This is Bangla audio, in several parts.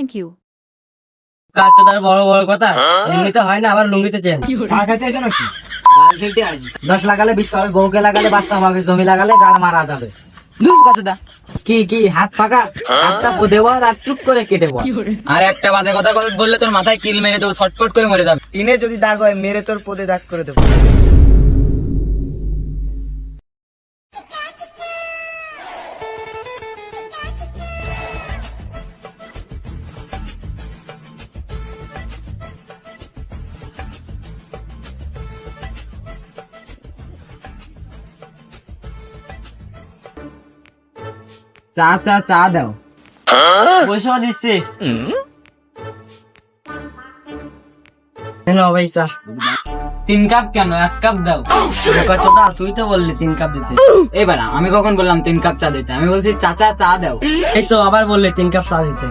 You. কাচ্চদার বড় বড় কথা? এমনিতে হয় না আবার লুঙ্গিতে চেন। খাইতে এসে নাকি? দশ লাগালে বিশ পাবে বউকে লাগালে বাচ্চা পাবে জমি লাগালে গাড় মারা যাবে। দূর কাছে কি কি হাত ফাঁকা? হাতটা দেবো আর টুক করে কেটে বল? আর একটা বাজে কথা বল- বললে তোর মাথায় কিল মেরে দেবো শর্টকট করে মরে যাবে। টিনে যদি দাগ হয় মেরে তোর পদে দাগ করে দেবো। চা চা চা দাও। পয়সা দিচ্ছি। ভাই চা। তিন কাপ কেন? এক কাপ দাও। তুই তো বললি তিন কাপ দিতে। এবার আমি কখন বললাম তিন কাপ চা দিতে? আমি বলছি চাচা চা দাও। এই তো আবার বললি তিন কাপ চা দিতে।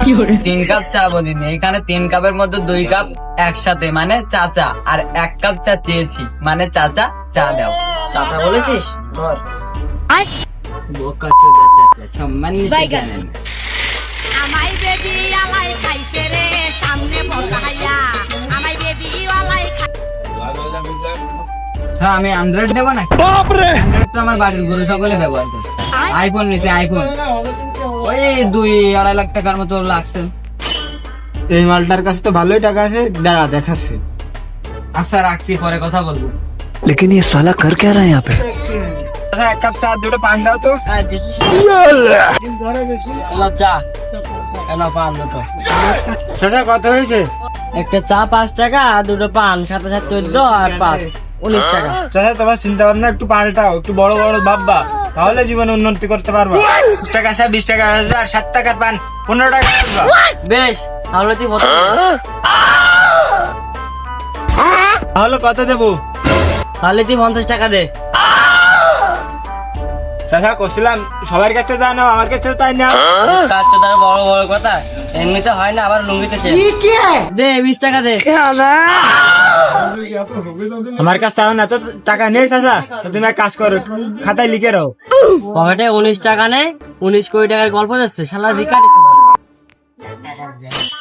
তিন কাপ চা বলিনি এখানে তিন কাপের মধ্যে দুই কাপ একসাথে মানে চাচা আর এক কাপ চা চেয়েছি মানে চাচা চা দাও। চাচা বলেছিস? ধর। বোকা চোদা চাচা সম্মান নিতে বাইগান। জানে না। আমাই বেবি আলাই খাইছে রে সামনে বসাইয়া আমাই বেবি আলাই হ্যাঁ আমি অ্যান্ড্রয়েড নেবো না অ্যান্ড্রয়েড তো আমার বাড়ির গরু সকলে ব্যবহার করে আইফোন নিছে আইফোন ওই দুই আড়াই লাখ টাকার মতো লাগছে এই মালটার কাছে তো ভালোই টাকা আছে দাঁড়া দেখাচ্ছি আচ্ছা রাখছি পরে কথা বলবো लेकिन ये साला कर क्या रहा है यहाँ पे এক কাপ চা দুটো পান দাও তো। হ্যাঁ দিচ্ছি। চা। এলো পান দুটো। সেটা কত হয়েছে? একটা চা পাঁচ টাকা আর দুটো পান সাথে চোদ্দ আর পাঁচ উনিশ টাকা। চাচা তোমার চিন্তা ভাবনা একটু পাল্টাও একটু বড় বড় ভাববা তাহলে জীবনে উন্নতি করতে পারবা। বিশ টাকা আসা বিশ টাকা আসবে আর সাত টাকার পান পনেরো টাকা আসবা। বেশ তাহলে তুই তাহলে কত দেবো? তাহলে তুই পঞ্চাশ টাকা দে। চাচা করছিলাম সবার কাছে তা না আমার কাছে তাই না কাচ্চদার বড় বড় কথা এমনিতে হয় না আবার লুঙ্গিতে চেন। দে বিশ টাকা দে। আমার কাছে তাও না তো টাকা নেই চাচা। তো তুমি এক কাজ করো খাতায় লিখে রাখো পকেটে উনিশ টাকা নেই উনিশ কোটি টাকার গল্প যাচ্ছে শালার ভিকারি।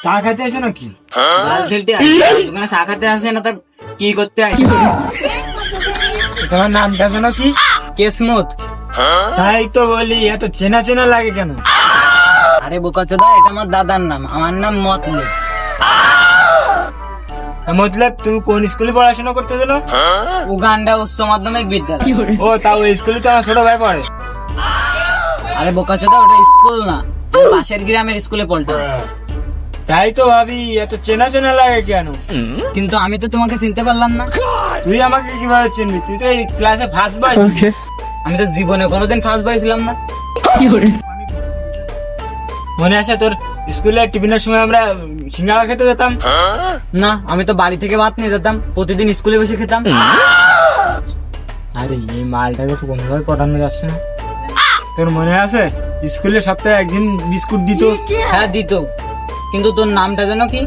চা খাইতে আসে নাকি? লাল খেলতে আসে আর দোকানে চা খেতে আসে না তা কি করতে আসে? তোমার নাম কাছে নাকি? কেসমুত। তাই তো বলি এত চেনা চেনা লাগে কেন? আরে বোকা চোদা এটা আমার দাদার নাম আমার নাম মতলে মতলব তুমি কোন স্কুলে পড়াশোনা করতে দিল উগান্ডা উচ্চ মাধ্যমিক বিদ্যালয়। ও তাও ওই স্কুলে তো আমার ছোট ভাই পড়ে? আরে বোকা চোদা ওটা স্কুল না পাশের গ্রামের স্কুলে পড়তো তাই তো ভাবি এত চেনা চেনা লাগে কেন? কিন্তু আমি তো তোমাকে চিনতে পারলাম না। তুই আমাকে কীভাবে চিনবি তুই তো এই ক্লাসে ফার্স্ট বয় আমি তো জীবনে কোনোদিন ফার্স্ট পাইছিলাম না। মনে আছে তোর স্কুলে টিফিনের সময় আমরা সিঙ্গাড়া খেতে যেতাম? না আমি তো বাড়ি থেকে ভাত নিয়ে যেতাম প্রতিদিন স্কুলে বসে খেতাম। আরে এই মালটাকে তো কোনোভাবে পটানো যাচ্ছে না। তোর মনে আছে স্কুলে সপ্তাহে একদিন বিস্কুট দিত? হ্যাঁ দিত। কিন্তু তোর নামটা যেন কি?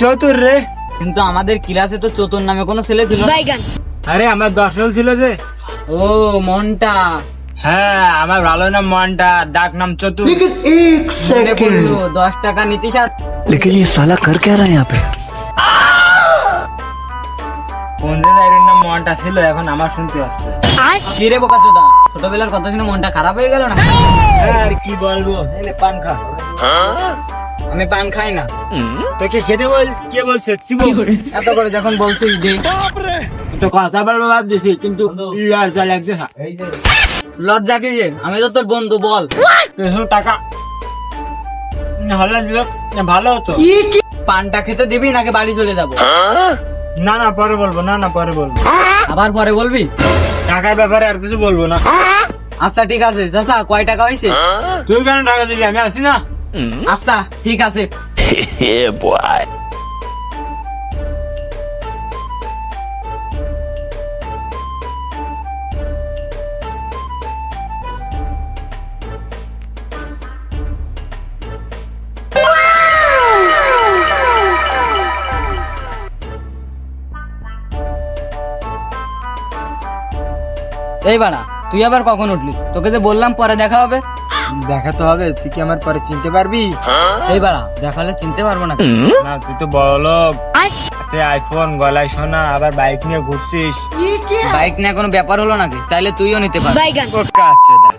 চতুর রে। কিন্তু আমাদের ক্লাসে তো চতুর নামে কোনো ছেলে ছিল না। আরে আমার দশল ছিল যে ও মনটা হ্যাঁ আমার ভালো নাম মনটা ডাক নাম চতুর মনে পড়লো দশ টাকা নীতিশ আর लेकिन ये साला कर क्या रहा है यहाँ पे কোন যে জায়গার নাম মনটা ছিল এখন আমার শুনতে আসছে কি রে বোকা চোদা ছোটবেলার কথা শুনে মনটা খারাপ হয়ে গেল না হ্যাঁ, আর কি বলবো এলে পান খা আমি পান খাই না। তোকে খেতে বল কে বলছে? এত করে যখন বলছিস যে তো কথা বলব কিন্তু লজ্জা লাগছে লজ্জা কি যে? আমি তো তোর বন্ধু বল। টাকা হলে দিলে ভালো হতো। পানটা খেতে দিবি নাকি বাড়ি চলে যাব? না না পরে বলব না না পরে বলব। আবার পরে বলবি? টাকার ব্যাপারে আর কিছু বলব না। আচ্ছা ঠিক আছে। চাচা কয় টাকা হয়েছে তুই কেন টাকা দিবি? আমি আসি না। আচ্ছা ঠিক আছে। এই বাড়া তুই আবার কখন উঠলি? তোকে যে বললাম পরে দেখা হবে। দেখাতে হবে তুই কি আমার পরে চিনতে পারবি? এই বাড়া দেখালে চিনতে পারব না না তুই তো বড় লোক তুই আইফোন গলায় সোনা আবার বাইক নিয়ে ঘুরছিস। বাইক নিয়ে কোনো ব্যাপার হলো নাকি? চাইলে তুইও নিতে পারবি ও কাচ্চোদা।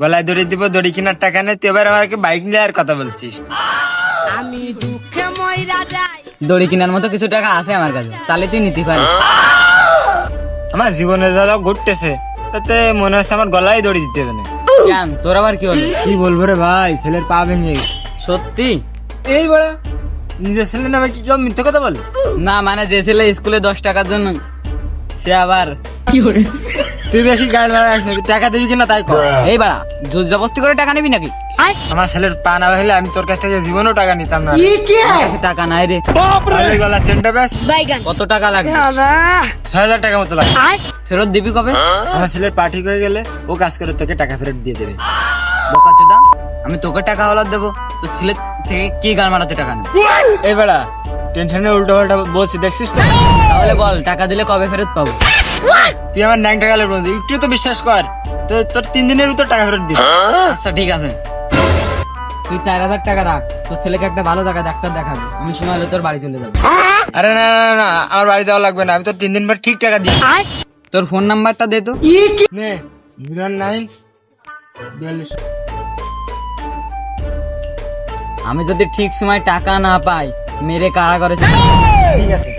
গলায় দড়ি দিব দড়ি কেনার টাকা নেই তুই এবার আমাকে বাইক নিয়ে আর কথা বলছিস। আমি দুঃখে ময়রা যাই। দড়ি কেনার মতো কিছু টাকা আছে আমার কাছে চাইলে তুই নিতে পারিস। আমার জীবনে যা যা ঘুরতেছে তাতে মনে হচ্ছে আমার গলায় দড়ি দিতে হবে কেন? তোর আবার কি হলো? কি বলব রে ভাই? ছেলের পা ভেঙে সত্যি? এই বড়া নিজের ছেলে নামে কি কেউ মিথ্যে কথা বলে? না মানে যে ছেলে স্কুলে দশ টাকার জন্য সে আবার তুই বেশি গাড়ি লাগাস না তুই টাকা দিবি কিনা তাই কর। এই বাড়া জোর জবস্তি করে টাকা নিবি নাকি? আমার ছেলের পা না হলে আমি তোর কাছ থেকে জীবনেও টাকা নিতাম না আমার কাছে টাকা নাই রে। ওই গলা চেনটা বেশ কত টাকা লাগবে? ছয় হাজার টাকা মতো লাগে ফেরত দিবি কবে? আমার ছেলের পা ঠিক হয়ে গেলে ও কাজ করে তোকে টাকা ফেরত দিয়ে দেবে। বোকাচোদা আমি তোকে টাকা হলার দেবো। তো ছেলে থেকে কি গান মারাতে টাকা নেই এই বেড়া টেনশনে উল্টো পাল্টা বলছি দেখছিস তো? তাহলে বল টাকা দিলে কবে ফেরত পাবো? তুই আমার ন্যাং টাকা বন্ধু একটু তো বিশ্বাস কর তো তোর তিন দিনের ভিতর টাকা ফেরত দিবি। আচ্ছা ঠিক আছে। তুই চার হাজার টাকা রাখ তোর ছেলেকে একটা ভালো জায়গায় ডাক্তার দেখাবি। আমি সময় হলে তোর বাড়ি চলে যাব। আরে না না না আমার বাড়ি যাওয়া লাগবে না আমি তো তিন দিন পর ঠিক টাকা দিই তোর ফোন নাম্বারটা দে তো। নে জিরো নাইন বিয়াল্লিশ। আমি যদি ঠিক সময় টাকা না পাই মেরে কারা করেছে ঠিক আছে।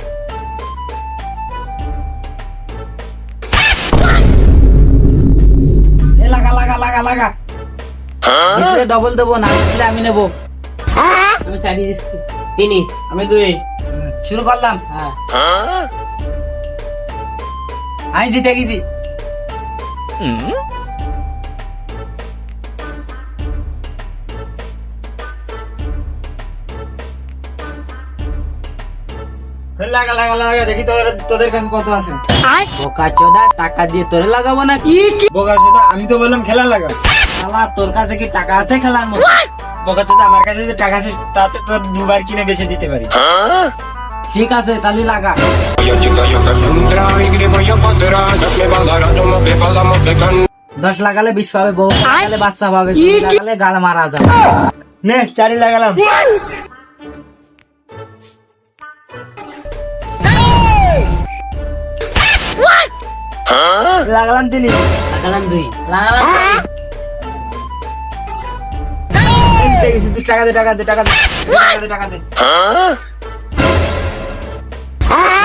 লাগা লাগা। জিতলে ডবল দেবো না জিতলে আমি নেব। আমি সাইডে দিচ্ছি। তিনি আমি দুই। শুরু করলাম? হ্যাঁ। আমি জিতে গেছি। লাগা লাগা লাগা দেখি তোদের তোদের কাছে কত আছে। বোকা চোদা টাকা দিয়ে তোরে লাগাবো না কি বোকা চোদা আমি তো বললাম খেলা লাগা শালা তোর কাছে কি টাকা আছে খেলার মতো বোকা চোদা আমার কাছে যে টাকা আছে তাতে তোর দুবার কিনে বেচে দিতে পারি। ঠিক আছে তাহলে লাগা। দশ লাগালে বিশ পাবে বউ লাগালে বাচ্চা পাবে লাগালে গাল মারা যাবে। নে চারি লাগালাম। লাগালাম তিনি লাগালাম দুই এই গেছি, টাকা দে টাকা দে টাকা দে টাকা দে টাকা দে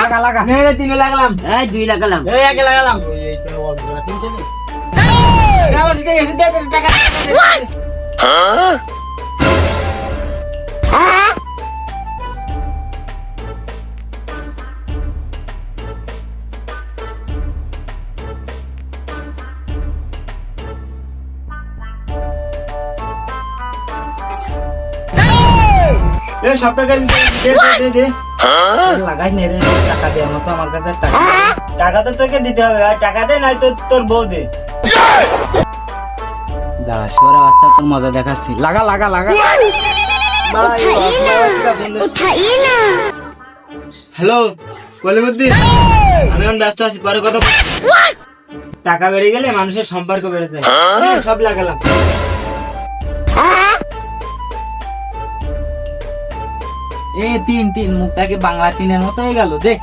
লাগা লাগা নে নে তিনে লাগালাম এই দুই লাগালাম এই একে লাগালাম নে, আবার জিতে গেছি, দে, দে, টাকা দে, টাকা দে। এ, টাকা দে, দে, দে, দে, দে। লাগাই নে রে টাকা দেওয়ার মতো আমার কাছে টাকা টাকা তো তোকে দিতে হবে আর টাকা দে নাই তো তোর বউ দে। দাঁড়া সোরা তোর মজা দেখাচ্ছি। লাগা লাগা লাগা। হ্যালো কলিমুদ্দিন আমি এখন ব্যস্ত আছি পরে কথা টাকা বেড়ে গেলে মানুষের সম্পর্ক বেড়ে যায়। এই সব লাগালাম। এ, তিন তিন মুখটা কি বাংলা তিনের মতো হয়ে গেল দেখ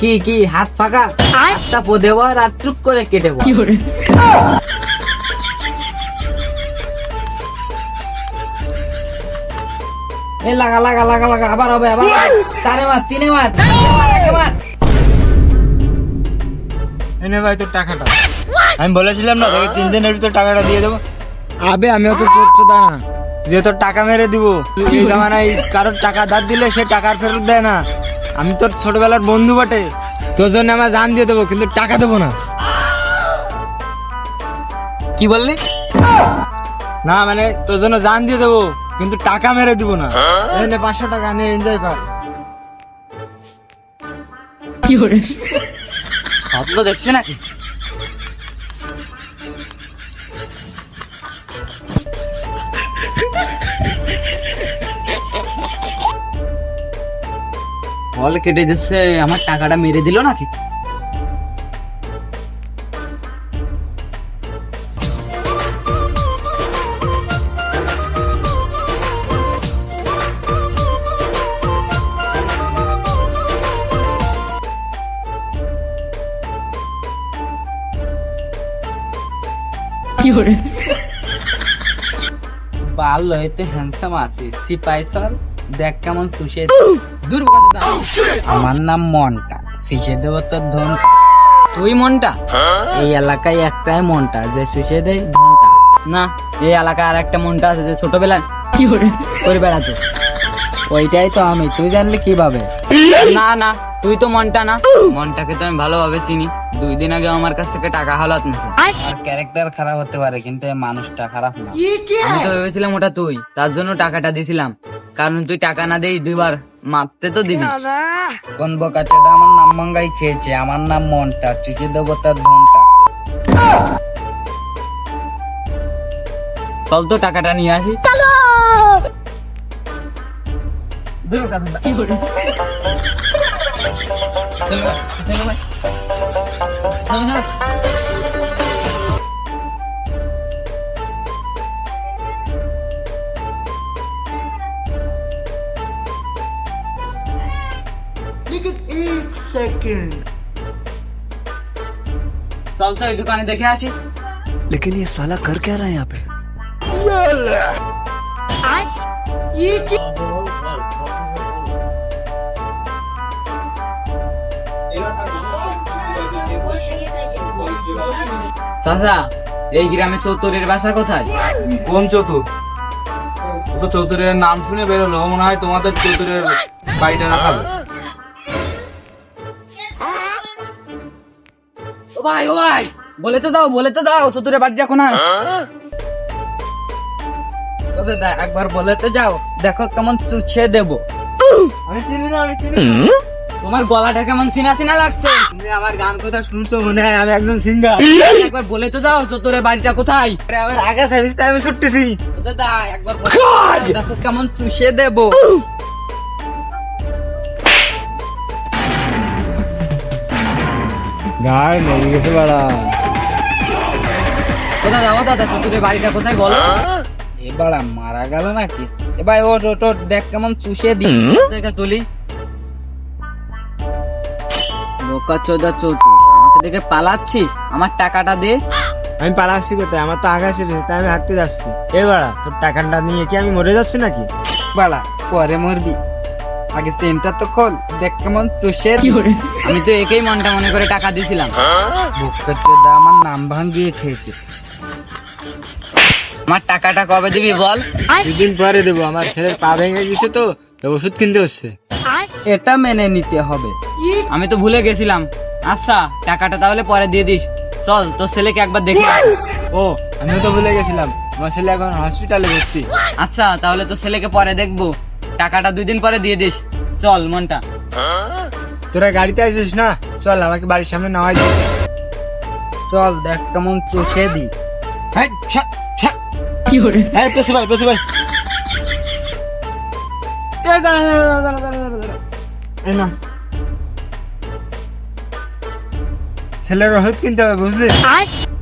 কি কি, হাত ফাঁকা হাতটা পদেব আর টুক করে কেটে এ, লাগা লাগা লাগা লাগা, আবার হবে, আবার। চারে মার, তিনে মার। এনে ভাই তোর টাকাটা আমি বলেছিলাম না তোকে তিন দিনের ভিতর টাকাটা দিয়ে দেবো। আবে আমি অত চোর চোদা না যে তোর টাকা মেরে দিব এই জামানায় কারোর টাকা ধার দিলে সে টাকার ফেরত দেয় না। আমি তোর ছোটবেলার বন্ধু বটে। তোর জন্য আমার জান দিয়ে দেবো কিন্তু টাকা দেবো না। কি বললি? না মানে তোর জন্য জান দিয়ে দেবো কিন্তু টাকা মেরে দিব না। এই নে পাঁচশো টাকা নে এনজয় কর। কি স্বপ্ন দেখছি নাকি? কল কেটে দিচ্ছে আমার টাকাটা মেরে দিল নাকি? বাল হইতে হ্যান্ডসাম আছে সিপাই সর দেখ কেমন সুশে আমার নাম মনটা শিশে দেব তোর ধন। তুই মনটা? এই এলাকায় একটাই মনটা যে সুশে দেয় ধনটা না এই এলাকায় আর একটা মনটা আছে যে ছোটবেলায়। কি করে বেড়াতো ওইটাই তো আমি তুই জানলে কীভাবে? না না তুই তো মনটা না। মনটাকে তো আমি ভালোভাবে চিনি। দুই দিন আগে আমার কাছ থেকে টাকা হালাত নিছে আর ক্যারেক্টার খারাপ হতে পারে কিন্তু এই মানুষটা খারাপ না। আমি তো ভেবেছিলাম ওটা তুই তার জন্য টাকাটা দিছিলাম। কারণ তুই টাকা না দেই দুইবার মারতে তো দিবি। কোন বোকাচে আমার নাম মঙ্গাই খেয়েছে আমার নাম মনটা চুচে দেবো তার ধনটা। চল তো টাকাটা নিয়ে আসি। চল। তো এই দোকানে দেখে আসি लेकिन ये साला कर क्या रहा है यहाँ पे চাচা এই গ্রামে সত্তরের বাসা কোথায় কোন চতুর ও তো চতুরের নাম শুনে বেরোলো মনে হয় তোমাদের চতুরের বাড়িটা রাখাবে ভাই ও ভাই বলে তো দাও বলে তো দাও সত্তরের বাড়ি এখন আর তোদের একবার বলে তো যাও দেখো কেমন চুছে দেবো। আমি চিনি না আমি চিনি তোমার গলাটা কেমন চিনা চিনা লাগছে? তুমি আমার গান কথা শুনছো মনে হয় আমি একজন সিঙ্গার একবার বলে তো দাও চত্বরের বাড়িটা কোথায়? আরে আমার আগে সার্ভিসটা আমি ছুটতেছি। তোদের দা একবার বলে তো দেখো কেমন চুষে দেবো। গাড় মেরে গেছে বাড়া। কোথায় যাব দাদা চত্বরের বাড়িটা কোথায় বলো? এবার মারা গেল নাকি? ওট ওট ওট, দেখ কেমন চুষে দি। জায়গা তুলি। বোকা চোদা চৌতু আমাকে দেখে পালাচ্ছিস? আমার টাকাটা দে। আমি পালাচ্ছি কোথায়? আমার তো আগে আসে তাই আমি হাঁটতে যাচ্ছি। এ বাড়া তোর টাকাটা নিয়ে কি আমি মরে যাচ্ছি নাকি? বাড়া পরে মরবি। আগে চেনটা তো খোল দেখ কেমন চুষে দি। আমি তো একেই মনটা মনে করে টাকা দিয়েছিলাম বুকের চোদা আমার নাম ভাঙ্গিয়ে খেয়েছে। আমার টাকাটা কবে দিবি বল? দুদিন পরে দেবো আমার ছেলের পা ভেঙে গেছে তো তো ওষুধ কিনতে হচ্ছে। এটা মেনে নিতে হবে। আমি তো ভুলে গেছিলাম। আচ্ছা টাকাটা তাহলে পরে দিয়ে দিস। চল তোর ছেলেকে একবার দেখে ও আমিও তো ভুলে গেছিলাম। আমার ছেলে এখন হসপিটালে ভর্তি। আচ্ছা তাহলে তোর ছেলেকে পরে দেখব। টাকাটা দুই দিন পরে দিয়ে দিস। চল মনটা। তোরা গাড়িতে আসিস না? চল আমাকে বাড়ির সামনে নামাই দে। চল দেখ কেমন চুষে দি। হ্যাঁ ছ্যা। হ্যাঁ পেছু ভাই পেছু ভাই। ওষুধ কিনতে হবে বুঝলি?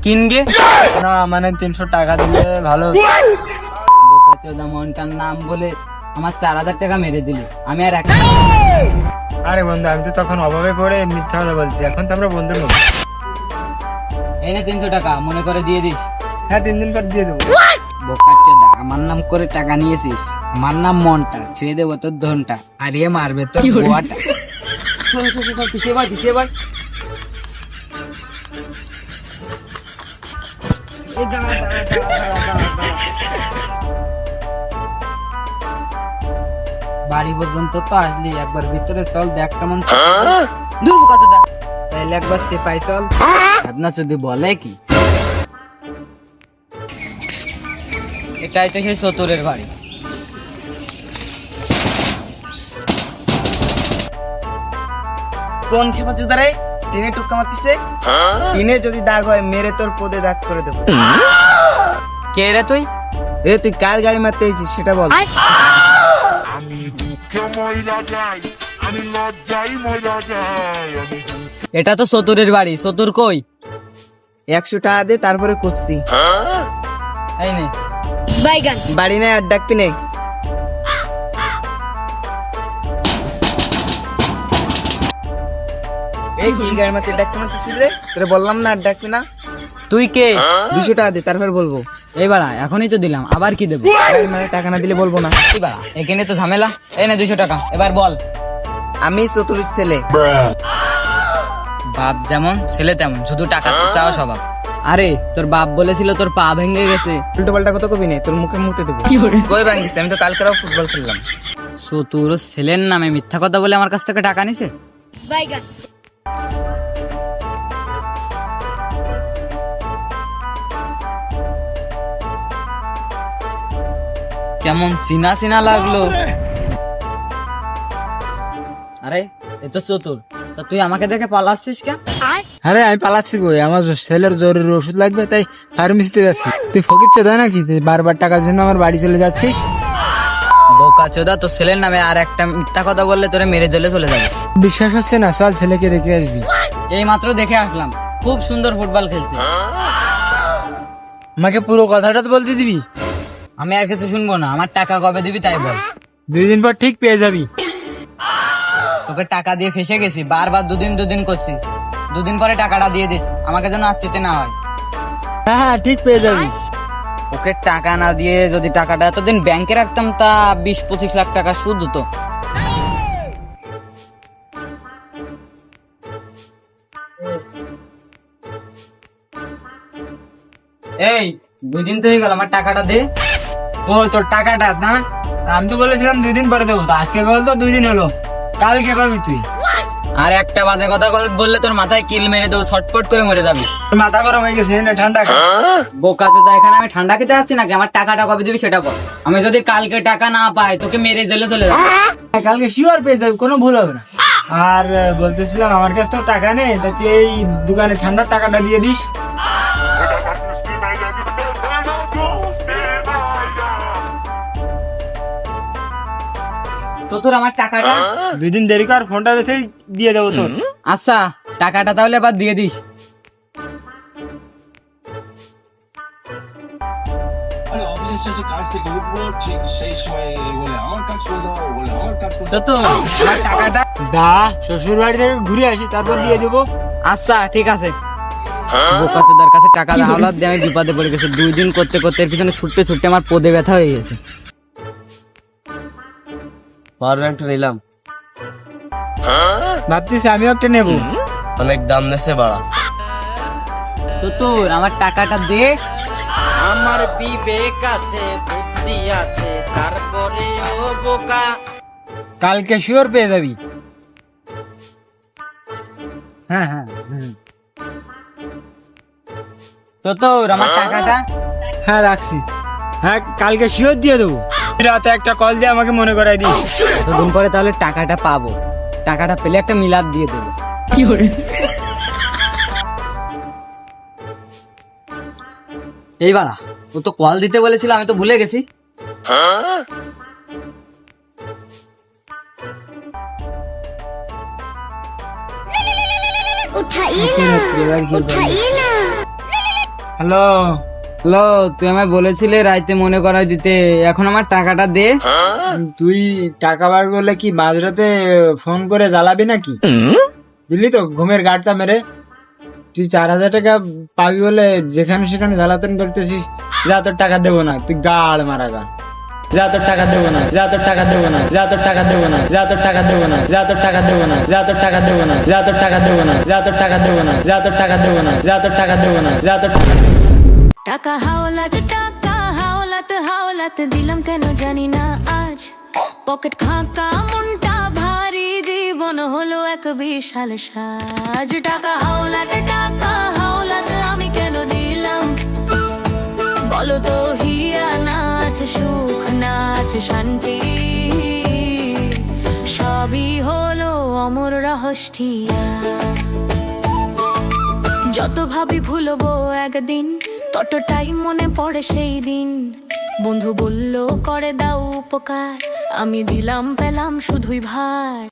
কিনগে না মানে তিনশো টাকা দিলে ভালো মনটার নাম বলে আমার চার হাজার টাকা মেরে দিলি। আমি আর এক আরে বন্ধু আমি তো তখন অভাবে পড়ে মিথ্যা কথা বলছি। এখন তো আমরা বন্ধুর মতো এই নে তিনশো টাকা মনে করে দিয়ে দিস। হ্যাঁ তিন দিন পর দিয়ে দেবো। আমার নাম করে টাকা নিয়েছিস। আমার নাম মনটা ছেড়ে দেবো তোর ধনটা। আর এ মারবে তোর গোয়াটা পিছিয়ে ভাই পিছিয়ে ভাই বাড়ি পর্যন্ত তো আসলি একবার ভিতরে চল দেখ কেমন দূর বোকা চোদা তাইলে একবার সে পাই চল। আপনার যদি বলে কি? এটাই তো সেই সতুরের বাড়ি। কোন খেপা চুদা রে? টিনে টুকা মারতিছে? টিনে যদি দাগ হয় মেরে তোর পদে দাগ করে দেবো। কে রে তুই? এ তুই কার গাড়ি মারতে এসেছিস সেটা বল। আমি লজ্জাই আমি এটা তো সতুরের বাড়ি সতুর কই? একশো টাকা দে তারপরে করছি এই নে। বাড়ি নাই আর ডাকবি নেই এই কি গাড়ি মারতে ডাকতে মারতেছিস রে? তোরে বললাম না আর ডাকবি না। তুই কে? দুশো টাকা দে তারপর বলব। এই বাড়া এখনই তো দিলাম আবার কি দেবো? মানে টাকা না দিলে বলব না। এই বাড়া এখানে তো ঝামেলা। এই না দুইশো টাকা এবার বল। আমি চতুর্থ ছেলে। বাপ যেমন ছেলে তেমন শুধু টাকা চাওয়া স্বভাব। আরে তোর বাপ বলেছিল তোর পা ভেঙে গেছে। উল্টো পাল্টা কত কবি নেই তোর মুখে মুতে দেবো। কই ভাঙিস? আমি তো কালকেরাও ফুটবল খেললাম। সো তোর ছেলের নামে মিথ্যা কথা বলে আমার কাছ থেকে টাকা নিছে? কেমন চিনা চিনা লাগল। আরে এ তো চতুর। তা তুই আমাকে দেখে পালাচ্ছিস কেন? আরে আমি পালাচ্ছি কই? আমার ছেলের জরুরি ওষুধ লাগবে তাই ফার্মেসিতে যাচ্ছি। তুই ফকিচ্ছে দেয় নাকি? যে বারবার টাকার জন্য আমার বাড়ি চলে যাচ্ছিস? বোকা চোদা তোর ছেলের নামে আর একটা মিথ্যা কথা বললে তোরে মেরে জেলে চলে যাবে। বিশ্বাস হচ্ছে না চল ছেলেকে দেখে আসবি। এই মাত্র দেখে আসলাম। খুব সুন্দর ফুটবল খেলছে। আমাকে পুরো কথাটা তো বলতে দিবি? আমি আর কিছু শুনব না। আমার টাকা কবে দিবি তাই বল। দুই দিন পর ঠিক পেয়ে যাবি। তোকে টাকা দিয়ে ফেসে গেছি বারবার দুদিন দুদিন করছি। দুদিন পরে টাকাটা দিয়ে দিস আমাকে যেন আর চেতে না হয়। হ্যাঁ হ্যাঁ ঠিক পেয়ে যাবি। ওকে টাকা না দিয়ে যদি টাকাটা এতদিন ব্যাংকে রাখতাম তা বিশ পঁচিশ লাখ টাকা সুদ হতো। এই দুই দিন তো হয়ে গেল আমার টাকাটা দে। ও তোর টাকাটা না? আমি তো বলেছিলাম দুই দিন পরে দেবো তো আজকে বল তো দুই দিন হলো। কালকে পাবি তুই। আর একটা বাজে কথা বললে তোর মাথায় কিল মেরে দেবো ছটপট করে মরে যাবি। তোর মাথা গরম হয়ে গেছে না ঠান্ডা বোকা চোদা এখানে আমি ঠান্ডা খেতে আসছি নাকি? আমার টাকাটা কবে দিবি সেটা বল। আমি যদি কালকে টাকা না পাই তোকে মেরে জেলে চলে যাব। কালকে শিওর পেয়ে যাবি কোনো ভুল হবে না। আর বলতেছিলাম আমার কাছে তো টাকা নেই তা তুই এই দোকানে ঠান্ডার টাকাটা দিয়ে দিস। তো তোর আমার টাকাটা? দুই দিন দেরি কর ফোনটা বেশি দিয়ে দেবো তোর। আচ্ছা টাকাটা তাহলে এবার দিয়ে দিস। দা শ্বশুর বাড়ি থেকে ঘুরে আসি তারপর দিয়ে দেবো। আচ্ছা ঠিক আছে। বোকা কাছে টাকা হাওলাত দিয়ে আমি বিপদে পড়ে গেছি। দুই দিন করতে করতে এর পিছনে ছুটতে ছুটতে আমার পদে ব্যথা হয়ে গেছে। পাওয়ার ব্যাংকটা নিলাম ভাবতেছি আমিও একটা নেব। অনেক দাম নেছে বাড়া। তো তোর আমার টাকাটা দে। আমার বিবেক আছে বুদ্ধি আছে তারপরে ও বোকা। কালকে শিওর পেয়ে যাবি। হ্যাঁ হ্যাঁ। তো তোর আমার টাকাটা? হ্যাঁ রাখছি। হ্যাঁ কালকে শিওর দিয়ে দেবো। রাতে একটা কল দিয়ে আমাকে মনে করাই দিস। এতদিন পরে তাহলে টাকাটা পাবো। টাকাটা পেলে একটা মিলাদ দিয়ে দেবো। কি করে এই বাড়া ও তো কল দিতে বলেছিল আমি তো ভুলে গেছি। হ্যালো। হ্যালো তুই আমায় বলেছিলে রাইতে মনে করাই দিতে এখন আমার টাকাটা দে তুই টাকা বার করলে কি মাঝরাতে ফোন করে জ্বালাবি নাকি বুঝলি তো ঘুমের গাড়টা মেরে তুই চার হাজার টাকা পাবি বলে যেখানে সেখানে জ্বালাতন করতেছিস যা তোর টাকা দেবো না তুই গাড় মারা গা যা তোর টাকা দেবো না যা তোর টাকা দেবো না যা তোর টাকা দেবো না যা তোর টাকা দেবো না যা তোর টাকা দেবো না যা তোর টাকা দেবো না যা তোর টাকা দেবো না যা তোর টাকা দেবো না যা তোর টাকা দেবো না যা তোর টাকা দেবো না যা তোর টাকা টাকা হাওলাত টাকা হাওলাত হাওলাত দিলাম কেন জানি না আজ? পকেট ফাঁকা, মনটা ভারী, জীবন হলো এক বিশাল সাজ। টাকা হাওলাত টাকা হাওলাত আমি কেন দিলাম? বলো তো হিয়া না আছে সুখ না আছে শান্তি? সবই হলো অমর রহস্টিয়া যত ভাবি ভুলবো একদিন ততটাই মনে পড়ে সেই দিন। বন্ধু বলল, করে দাও উপকার। আমি দিলাম, পেলাম শুধুই ভার।